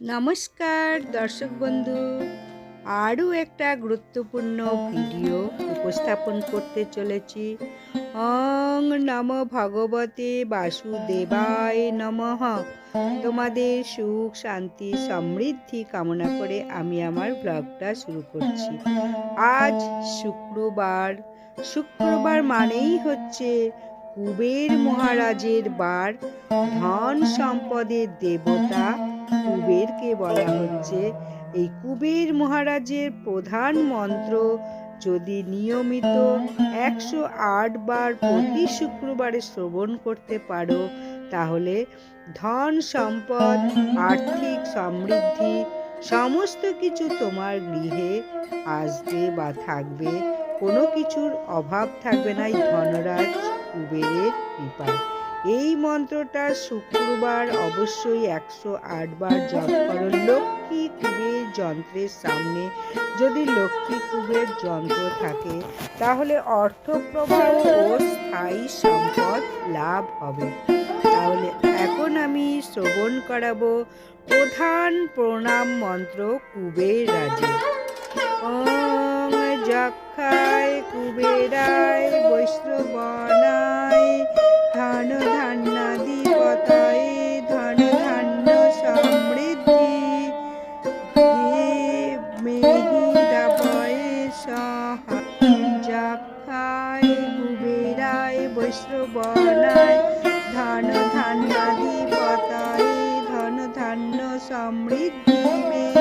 নমস্কার, দর্শক বন্ধু। আরও একটা গুরুত্বপূর্ণ ভিডিও উপস্থাপন করতে চলেছি। অং নম ভগবতে বাসুদেবায় নমঃ। তোমাদের সুখ, শান্তি, সমৃদ্ধি কামনা করে আমি আমার ব্লগটা শুরু করছি। আজ শুক্রবার। শুক্রবার মানেই হচ্ছে কুবের মহারাজের বার। ধন সম্পদের দেবতা কুবেরকে বলা হচ্ছে? এই কুবের মহারাজের প্রধান মন্ত্র যদি নিয়মিত একশো আট বার প্রতি শুক্রবারে শ্রবণ করতে পারো, তাহলে ধন সম্পদ, আর্থিক সমৃদ্ধি, সমস্ত কিছু তোমার গৃহে আসবে বা থাকবে। কোনো কিছুর অভাব থাকবে না এই ধনরাজ কুবেরের কৃপায়। এই মন্ত্রটা শুক্রবার অবশ্যই একশো আটবার জপ করো। লক্ষ্মী কুবের যন্ত্রের সামনে যদি লক্ষ্মী কুবের যন্ত্র থাকে, তাহলে অর্থপ্রবাহ ও স্থায়ী সম্পদ লাভ হবে। তাহলে এখন আমি শ্রবণ করাবো প্রধান প্রণাম মন্ত্র কুবের রাজে। ওম যক্ষায়, কুবেরায়, বৈষ্ণবনায় ধন পতায় ধন ধান্য সমৃদ্ধি যক্ষায়, কুবেরায়, বৈষ্ণবনায় ধন পতায় ধন ধান্য সমৃদ্ধি মে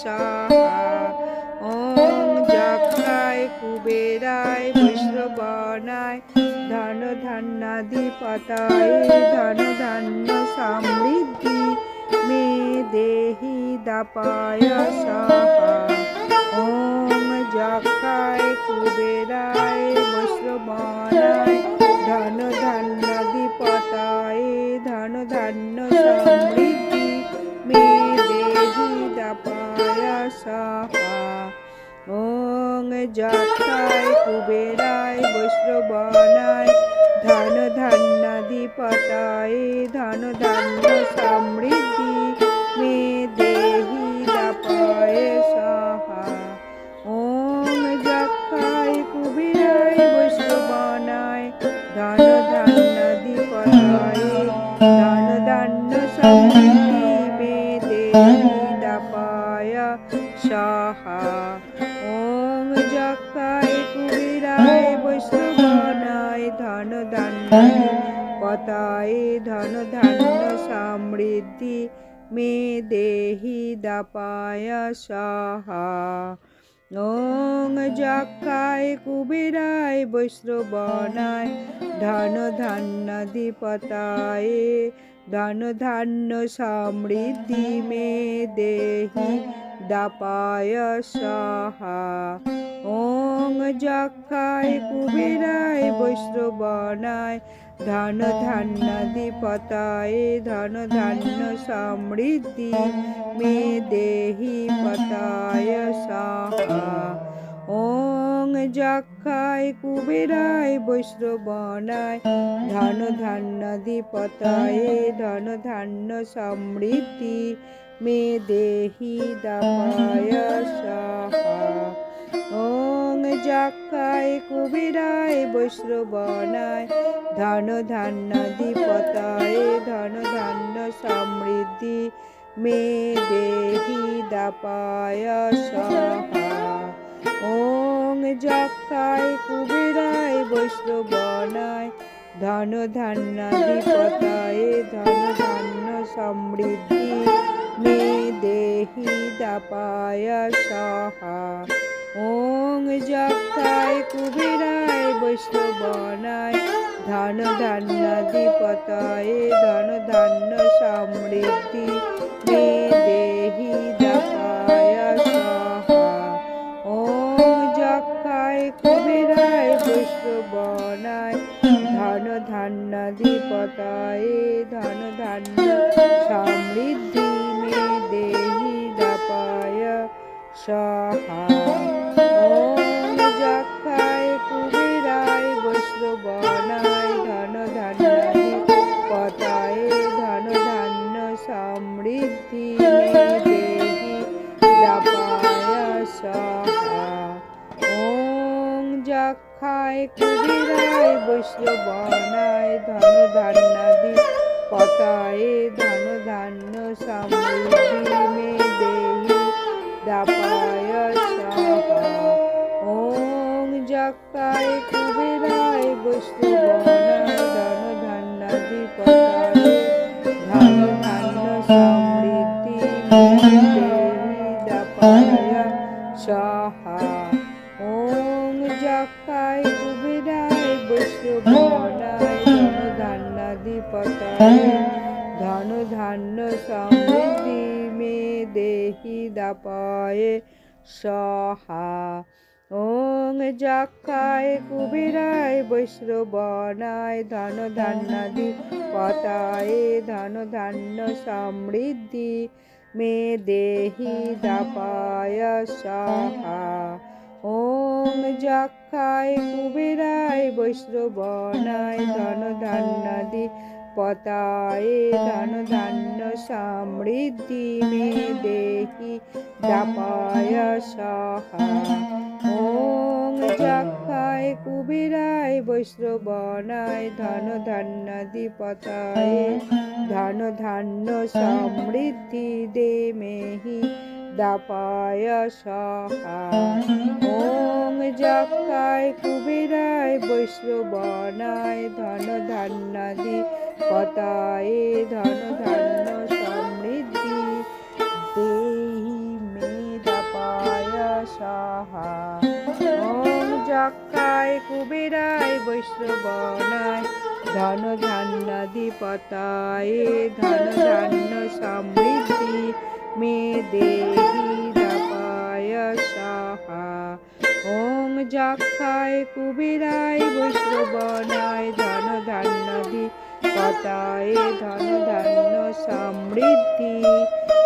দাপায় ওম যক্ষায়, কুবেরায়, বৈষ্ণবনায়, ধন ধান্যাদি ধন ধান্য সমৃদ্ধি মে দেহি দাপায় সহা। ওম কুবেরায়, বৈষ্ণবনায়, ধন ধান্যাধিপতায় ধন ধান্য সমৃদ্ধি মে দেহি দাপায় সহা ওং যক্ষায় পতায় ধন ধান্য সমৃদ্ধি মে দেহি দাপায় সহা। ওং যক্ষায় কুবেরায় বৈষ্ণবনায় ধন ধান্যাদি পতায় ধন ধান্য সমৃদ্ধি মে দেহি দাপায় সহা। ওং যক্ষায় কুবেরায় বৈষ্ণবনায় ধন ধান্যাদি পতায় ধন ধান্য সমৃদ্ধি মে দেহি পতায় সহা। ওং যক্ষায় কুবেরায় বৈষ্ণবনায় ধন ধান্যাধিপতায়ে ধন ধান্য সমৃদ্ধি মে দেহি দাপায় সাহা। ওং যক্ষায় কুবেরায় বৈষ্ণবনায় ধন ধান্যাধিপতায়ে ধন ধান্য সমৃদ্ধি মে দেহি দাপায় সাহা। ওং যক্ষায় কুবেরায় বৈষ্ণবনায় ধন ধান্যাধিপতায়ে ধন ধান্য সমৃদ্ধি মে দেহি দাপায় সাহা। ওং যক্ষায় কুবেরায় বৈষ্ণবনায় ধন ধান্যাধিপতায়ে ধন ধান্য সমৃদ্ধি মে দেহি দাপায় সাহা। ওং যক্ষায় কুবেরায় বৈষ্ণবনায় ধন ধান্যাধিপতায়ে ধন ধান্য সমৃদ্ধি মে দেহি দাপায় সাহা। যক্ষায় কুবেরায় বৈষ্ণবনায় ধন ধান্যাধিপতায়ে ধন ধান্য সমৃদ্ধি দেহি দাপায় সাহা ওং যক্ষায় কুবেরায় বৈষ্ণবনায় ধন ধান্যাদি পতায়ে ধন ধান্য সমৃদ্ধি মে দেহি দাপায় যক্ষায় কুবেরায় বৈষ্ণবনায় ধন ধান্যাদি পতায়ে ধন ধান্য সমৃদ্ধি মে দেহি দাপায় সাহা ওং যক্ষায় কুবেরায় বৈষ্ণবনায় ধন ধান্যাধিপতায় ধন ধান্য সমৃদ্ধি মে দেহি দাপায় ওং যক্ষায় কুবেরায় বৈষ্ণবনায় ধন ধান্যাদি পতায়ে ধন ধান্য সমৃদ্ধি মে দেহি দাপায় সাহা ওং যক্ষায় কুবেরায় বৈষ্ণবনায় ধন ধান্যাদি পতায়ে ধন ধান্য সমৃদ্ধি মে দেহি দাপায় সাহা ওং যক্ষায় কুবেরায়, বৈষ্ণবনায় ধন ধান্যাদি পতায়ে ধন ধান্য সমৃদ্ধি দে মেহি, দাপায় সাহা ওং যক্ষায় কুবেরায়, বৈষ্ণবনায় ধন ধান্যাদি বৈষ্ণবনায় ধন ধান্যাদি পতায়ে ধন ধান্য সমৃদ্ধি, মে দেহি দাপায় সাহা। ওং যক্ষায় কুবেরায় বৈষ্ণবনায় ধন ধান্যাদি পতায়ে ধন ধান্য সমৃদ্ধি,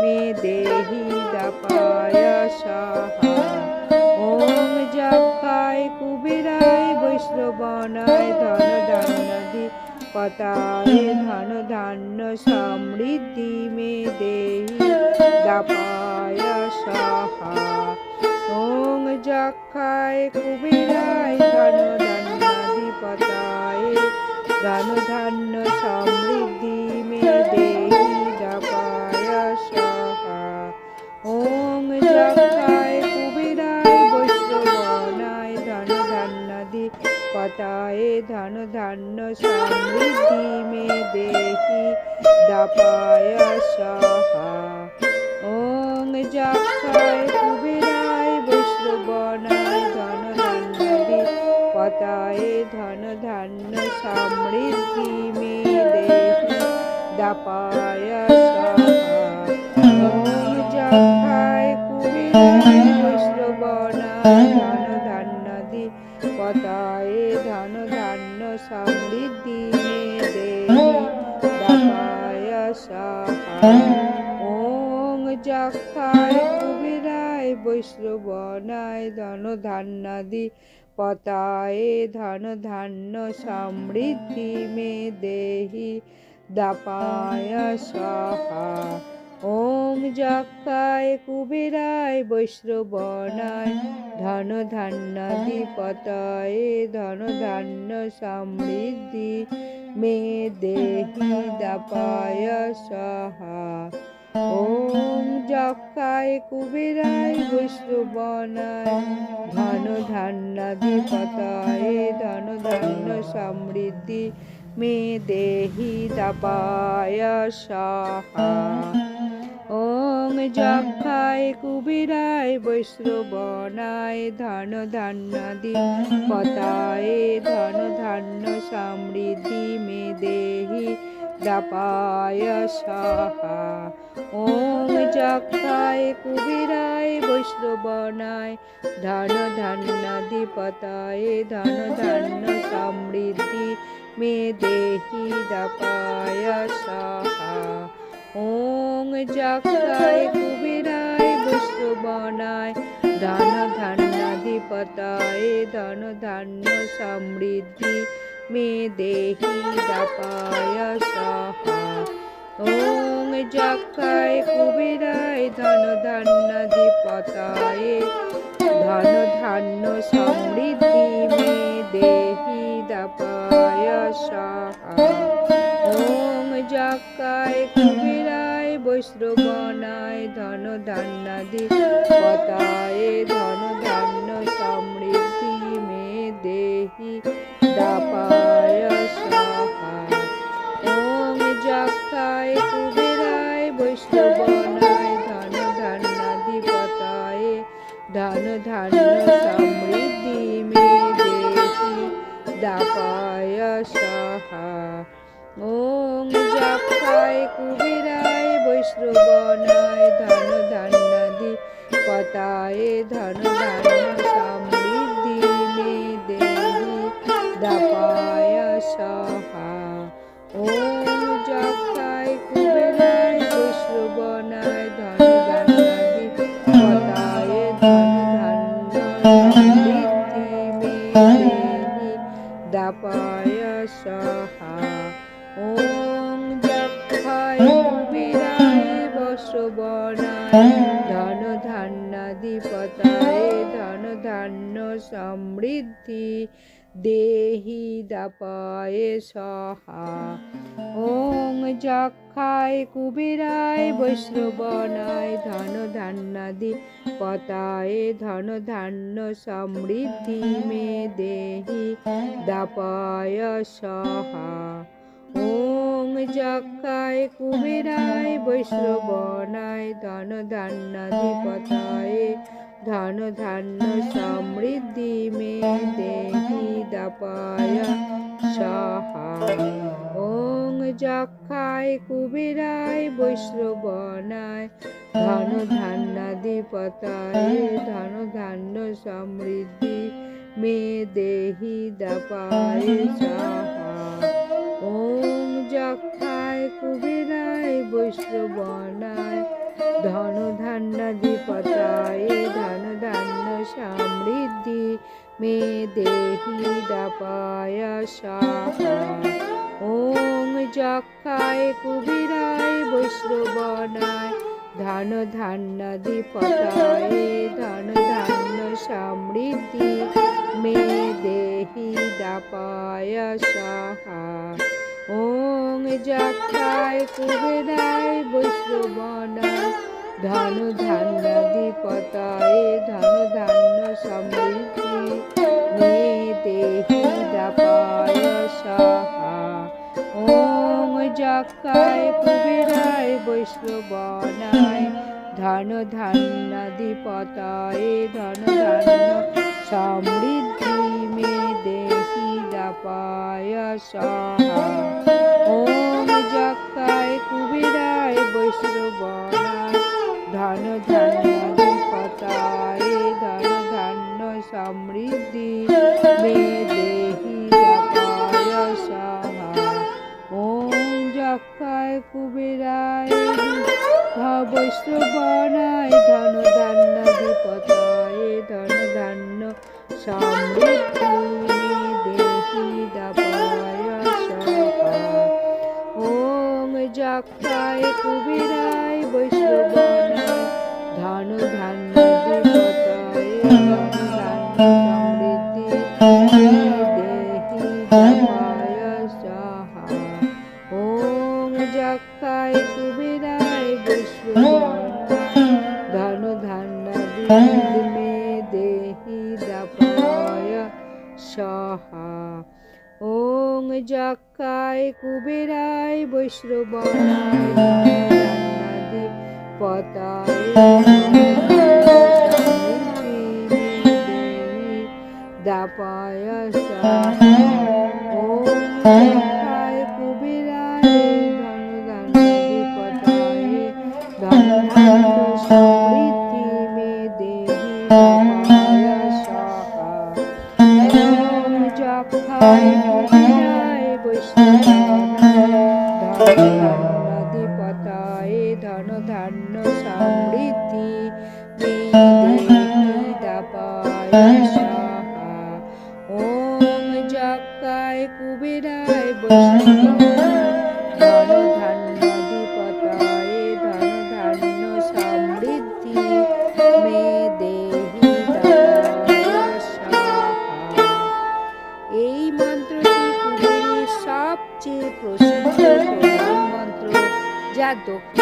মে দেহি দাপায় সাহা। বৈষ্ণবনায় ধন ধান্যাদি পতায়ে ধন ধান্য সমৃদ্ধি মে দেহি দাপায় সাহা। ওং যক্ষায় কুবেরায় ধন ধান্যাদি পতায়ে ধন ধান্য সমৃদ্ধি মে দেহি দাপায় সাহা। ওং যক্ষায় পতায়ে ধন ধান্য সমৃদ্ধি মে দেহি দাপায় সাহা ওং যক্ষায় কুবেরায় বৈষ্ণবনায় ধন ধান্যাদি পতায়ে ধন ধান্য সমৃদ্ধি মে দেহি দাপায় সাহা ওং যক্ষায় কুবেরায় ওং যক্ষায় কুবেরায় বৈষ্ণবনায় ধন ধান্যাদি পতায়ে ধন ধান্য সমৃদ্ধি মে দেহি দাপায় সাহা ওম যক্ষায় কুবেরায় বৈষ্ণবনায় ধন ধান্যাদি পতায়ে ধন ধান্য সমৃদ্ধি মে দেহি দাপায় সাহা ওম যক্ষায় কুবেরায় বৈষ্ণবনায়। ধন ধান্যাদি পতায়ে ধন ধান্য সমৃদ্ধি। মে ওম যক্ষায় কুবেরায়, বৈষ্ণবনায় ধন ধান্যাদি পতায়ে ধন ধান্য সমৃদ্ধি মে দেহি দাপায় সাহা। ওম যক্ষায় কুবেরায়, বৈষ্ণবনায় ধন ধান্যাদি পতায়ে ধন ধান্য সমৃদ্ধি মে দেহি দাপায় সাহা। ওং যক্ষায় কুবেরায় বৈষ্ণবনায় ধন ধান্যাধিপতায় ধন ধান্য সমৃদ্ধি, মে দেহি দাপায় সাহা। ওং যক্ষায় কুবেরায় ধন ধান্যাধিপতায় ধন ধান্য সমৃদ্ধি, মে দেহি দাপায় সাহা। ওম যক্ষায় কুবেরায় বৈষ্ণবনায় ধন ধান্যাদি পতায়ে ধন ধান্য সমৃদ্ধি মে দেহি দাপায় সাহা ওম যক্ষায় কুবেরায় বৈষ্ণবনায় ধন ধান্যাদি পতায়ে ধন ধান্য সমৃদ্ধি মে দেহি দাপায় সাহা ওম যক্ষায় কুবেরায়, বৈষ্ণবনায় ধন ধান্যাদি পতায়ে ধন ধান্য সমৃদ্ধি মে দেহি দাপায় সাহা। ওম যক্ষায় কুবেরায়, বৈষ্ণবনায় ধন ধান্যাদি পতায়ে ধন ধান্য সমৃদ্ধি মে দেহি দাপায় সাহা। ধন ধান্যাদি পতায়ে ধন ধান্য সমৃদ্ধি দেহি দাপায়ে সহা। ওং যক্ষায় কুবেরায় বৈষ্ণবনায়। ধন ধান্যাদি পতায়ে ধন ধান্য সমৃদ্ধি মে দেহি দাপায় সহা। ওং যক্ষায় কুবেরায়, বৈষ্ণবনায় ধন ধান্যাধিপতায়ে ধন ধান্য সমৃদ্ধি মে দেহি দাপায় সাহা। ওং যক্ষায় কুবেরায়, বৈষ্ণবনায় ধন ধান্যাধিপতায়ে ধন ধান্য সমৃদ্ধি মে দেহি দাপায় সাহা। ওম যক্ষায়, কুবেরায়, বৈষ্ণবনায়। ধন ধান্যাধিপতায় ধন ধান্য সমৃদ্ধি মে দেহি দাপায় সাহা। ওম যক্ষায়, কুবেরায়, বৈষ্ণবনায়। ধন ধান্যাধিপতায় ধন ধান্য সমৃদ্ধি মে দেহি দাপায় সাহা। ওং যক্ষায় কুবেরায় বৈষ্ণবনায় ধন ধান্যাধিপতায় ধন ধান্য সমৃদ্ধি মে দেহি দাপায় সাহা ওং যক্ষায় কুবেরায় বৈষ্ণবনায়, ধন ধান্যাধিপতায় ধন ধান্য সমৃদ্ধি মে দেহি দাপায় সাহা ওম যক্ষায় কুবেরায় বৈষ্ণবনায় ধন ধান্যাধিপতায় ধন ধান্য সমৃদ্ধি। বৈষ্ণবনায় ধন ধান্যাধিপতায় ধন ধান্য সমৃদ্ধি। যক্ষায় কুবেরায় বৈষ্ণবনায় ধন ধান্যাধিপতায় ধন সমৃদ্ধি দেহি দাপায় সহা ওং যক্ষায় কুবেরায় বৈষ্ণবনায় ধন ধান্যাদি মে দেহি দাপায় সহা ওং যক্ষায় কুবেরায় বৈষ্ণবনায় পতা পতায় দাপায় ধান্য সমৃদ্ধি সহা ওম যক্ষায় কুবেরায় বৈষ্ণবায় ধন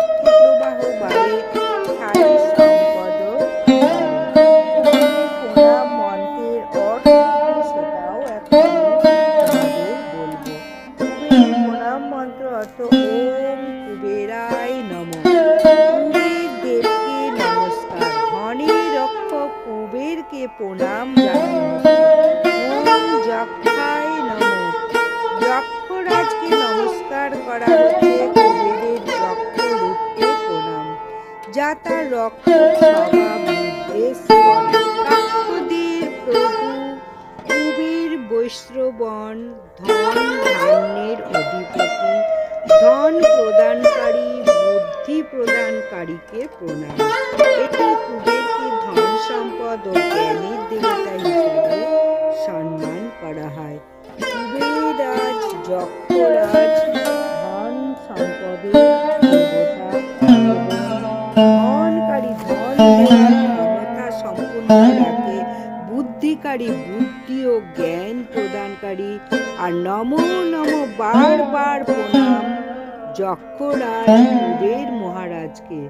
যক্ষরাজকে নমস্কার করা হচ্ছে যক্ষ রূপকে প্রণাম। যা তার প্রভু কুবের বৈশ্রবণ ধন অধিপতি, ধন প্রদানকারী, বুদ্ধি প্রদানকারীকে প্রণাম। এটি কুবেরকে ধন সম্পদ ও জ্ঞানের দেবতা হিসেবে সম্মান করা হয়। বুদ্ধিকারী বুদ্ধি ও জ্ঞান প্রদানকারী। আর নম নম বারবার প্রণাম যক্ষরাজ মহারাজকে।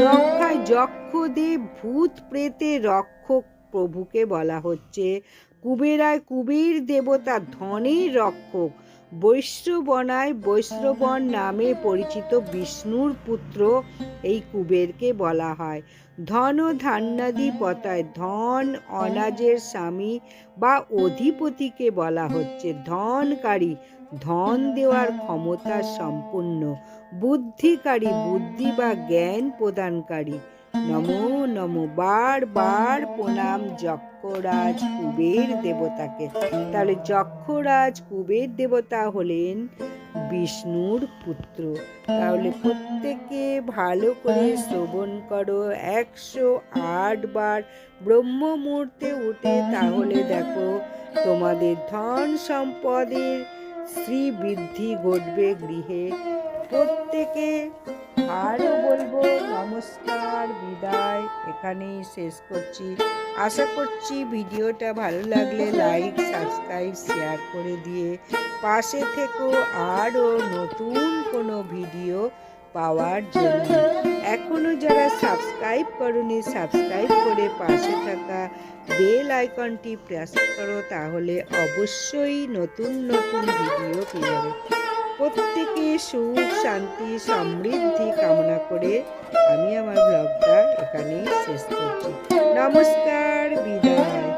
যক্ষায় যক্ষদেব ভূত প্রেতে রক্ষক প্রভুকে বলা হচ্ছে। কুবেরায় কুবের দেবতা ধনের রক্ষক। বৈশ্রবনায় বৈশ্রবন নামে পরিচিত বিষ্ণুর পুত্র এই কুবেরকে বলা হয়। ধন ধান্যাদি পতায় ধন অনাজের স্বামী বা অধিপতিকে বলা হচ্ছে ধনকারী। ধন দেওয়ার ক্ষমতা সম্পন্ন বুদ্ধিকারী, বুদ্ধি বা জ্ঞান প্রদানকারী। নমো নমো, বার বার প্রণাম যক্ষরাজ কুবের দেবতাকে। তাহলে যক্ষরাজ কুবের দেবতা হলেন বিষ্ণুর পুত্র। তাহলে প্রত্যেকে ভালো করে শ্রবণ করো, একশো আট বার ব্রহ্ম মুহূর্তে উঠে, তাহলে দেখো তোমাদের ধন সম্পদের শ্রী বৃদ্ধি ঘটবে গৃহে। প্রত্যেকে আরও বলব নমস্কার, বিদায়। এখানেই শেষ করছি। আশা করছি ভিডিওটা ভালো লাগলে লাইক, সাবস্ক্রাইব, শেয়ার করে দিয়ে পাশে থেকো। আরও নতুন কোনো ভিডিও পাওয়ার জন্য। এখনও যারা সাবস্ক্রাইব করনি, সাবস্ক্রাইব করে পাশে থাকা বেল আইকনটি প্রেস করো, তাহলে অবশ্যই নতুন নতুন ভিডিও পেয়ে প্রত্যেকে সুখ শান্তি সমৃদ্ধি কামনা করে আমি আমার ব্লগটা এখানেই শেষ করছি। নমস্কার বিদায়।